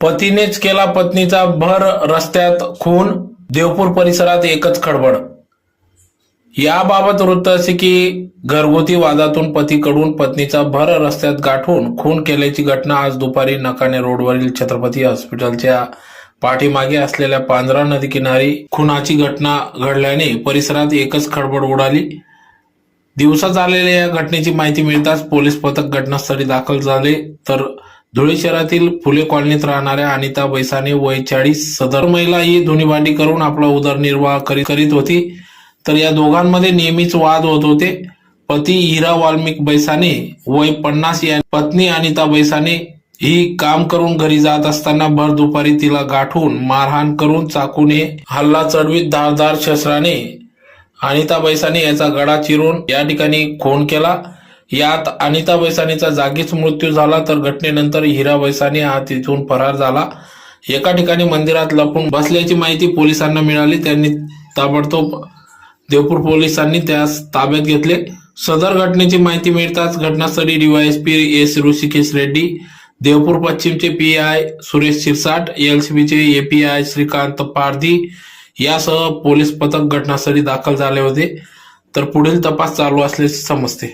पतीनेच केला पत्नीचा भर रस्त्यात खून देवपूर परिसरात एकच खडबड. याबाबत वृत्त असे की घरगुती वादातून पतीकडून पत्नीचा भर रस्त्यात गाठून खून केल्याची घटना आज दुपारी नकाने रोडवरील छत्रपती हॉस्पिटलच्या पाठीमागे असलेल्या पांजरा नदी किनारी खुनाची घटना घडल्याने परिसरात एकच खडबड उडाली. दिवसा झालेल्या या घटनेची माहिती मिळताच पोलीस पथक घटनास्थळी दाखल झाले तर धुळे शहरातील फुले कॉलनीत राहणाऱ्या अनिता बैसाने वय चाळीस सदर महिला ही धुनीभांडी करून आपला उदरनिर्वाह करी- करीत होती. तर या दोघांमध्ये नेहमीच वाद होत होते. पती हिरा वाल्मिक बैसाने वय पन्नास या पत्नी अनिता बैसाने ही काम करून घरी जात असताना भर दुपारी तिला गाठून मारहाण करून चाकूने हल्ला चढवीत धारदार शस्त्राने अनिता बैसाने याचा गडा चिरून या ठिकाणी खून केला. यात अनिता वैसानीचा जागीच मृत्यू झाला तर घटनेनंतर हिरा वैसानी हा तिथून फरार झाला. एका ठिकाणी मंदिरात लपून बसल्याची माहिती पोलिसांना मिळाली. त्यांनी ताबडतोब देवपूर पोलिसांनी त्यास ताब्यात घेतले. सदर घटनेची माहिती मिळताच घटनास्थळी डीवायएसपी एस ऋषिकेश रेड्डी देवपूर पश्चिमचे पी आय सुरेश शिरसाट एलसीबीचे एपीआय श्रीकांत पारधी यासह पोलीस पथक घटनास्थळी दाखल झाले होते. तर पुढील तपास चालू असल्याचे समजते.